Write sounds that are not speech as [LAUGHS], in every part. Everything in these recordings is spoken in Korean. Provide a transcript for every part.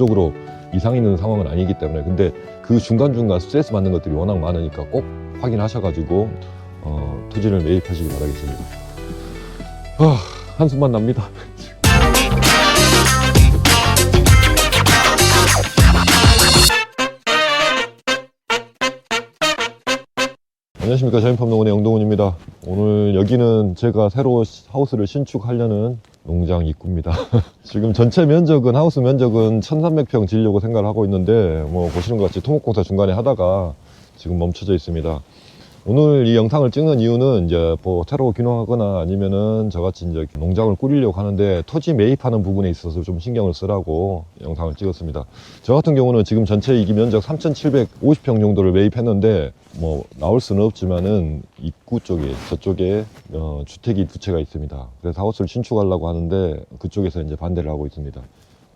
쪽으로 이상 있는 상황은 아니기 때문에 근데 그 중간중간 스트레스 받는 것들이 워낙 많으니까 꼭 확인하셔가지고 어, 토지를 매입하시기 바라겠습니다. 아, 한숨만 납니다. 안녕하십니까 자연팜농원의 영동훈입니다 오늘 여기는 제가 새로 하우스를 신축하려는 농장 입구입니다 [LAUGHS] 지금 전체 면적은 하우스 면적은 1300평 지으려고 생각을 하고 있는데 뭐 보시는 것 같이 토목공사 중간에 하다가 지금 멈춰져 있습니다 오늘 이 영상을 찍는 이유는 이제 뭐 새로 귀농하거나 아니면은 저같이 이제 농장을 꾸리려고 하는데 토지 매입하는 부분에 있어서 좀 신경을 쓰라고 영상을 찍었습니다. 저 같은 경우는 지금 전체 이기 면적 3,750평 정도를 매입했는데 뭐 나올 수는 없지만은 입구 쪽에 저쪽에 어, 주택이 두 채가 있습니다. 그래서 하우스를 신축하려고 하는데 그쪽에서 이제 반대를 하고 있습니다.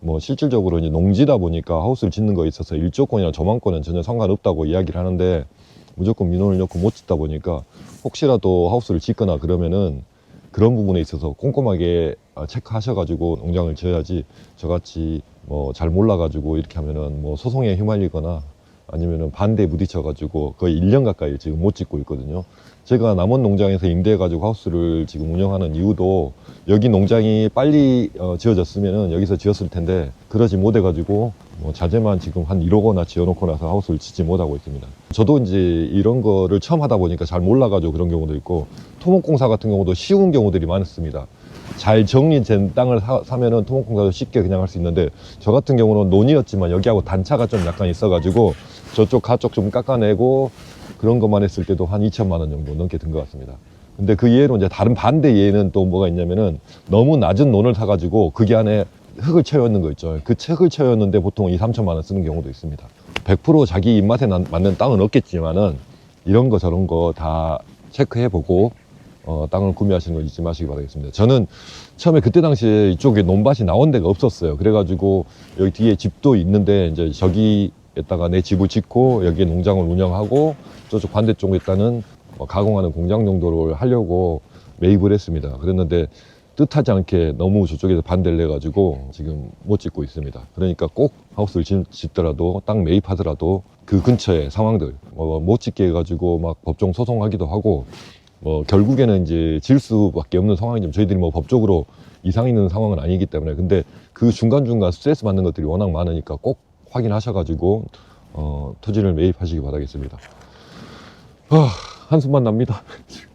뭐 실질적으로 이제 농지다 보니까 하우스를 짓는 거에 있어서 일조권이나 저만권은 전혀 상관없다고 이야기를 하는데 무조건 민원을 넣고 못 짓다 보니까 혹시라도 하우스를 짓거나 그러면은 그런 부분에 있어서 꼼꼼하게 아, 체크하셔가지고 농장을 지어야지 저같이 뭐 잘 몰라가지고 이렇게 하면은 뭐 소송에 휘말리거나 아니면은 반대에 부딪혀가지고 거의 1년 가까이 지금 못 짓고 있거든요. 제가 남원 농장에서 임대해가지고 하우스를 지금 운영하는 이유도 여기 농장이 빨리 어, 지어졌으면은 여기서 지었을 텐데 그러지 못해가지고 뭐 자재만 지금 한 1억 원나 지어놓고 나서 하우스를 짓지 못하고 있습니다. 저도 이제 이런 거를 처음 하다 보니까 잘 몰라가지고 그런 경우도 있고 토목공사 같은 경우도 쉬운 경우들이 많습니다. 잘 정리된 땅을 사, 면은 토목공사도 쉽게 그냥 할 수 있는데 저 같은 경우는 논이었지만 여기하고 단차가 좀 약간 있어가지고 저쪽 가쪽 좀 깎아내고 그런 것만 했을 때도 한 2천만 원 정도 넘게 든 것 같습니다. 근데 그 예로 이제 다른 반대 예는 또 뭐가 있냐면은 너무 낮은 논을 사가지고 그게 안에 흙을 채웠는 거 있죠. 그 흙을 채웠는데 보통 2, 3천만 원 쓰는 경우도 있습니다. 100% 자기 입맛에 난- 맞는 땅은 없겠지만은 이런 거 저런 거 다 체크해보고 어, 땅을 구매하시는 걸 잊지 마시기 바라겠습니다. 저는 처음에 그때 당시에 이쪽에 논밭이 나온 데가 없었어요. 그래가지고 여기 뒤에 집도 있는데 이제 저기 에다가 내 집을 짓고 여기에 농장을 운영하고 저쪽 반대쪽에다는 뭐 가공하는 공장 정도를 하려고 매입을 했습니다. 그랬는데 뜻하지 않게 너무 저쪽에서 반대를 해가지고 지금 못 짓고 있습니다. 그러니까 꼭 하우스를 짓, 짓더라도 땅 매입하더라도 그 근처에 상황들 뭐 못 짓게 해가지고 막 법정 소송하기도 하고 뭐 결국에는 이제 질 수밖에 없는 상황이지만 저희들이 뭐 법적으로 이상 있는 상황은 아니기 때문에 근데 그 중간중간 스트레스 받는 것들이 워낙 많으니까 꼭 확인하셔가지고 어, 토지를 매입하시기 바라겠습니다. 아, 한숨만 납니다. [LAUGHS]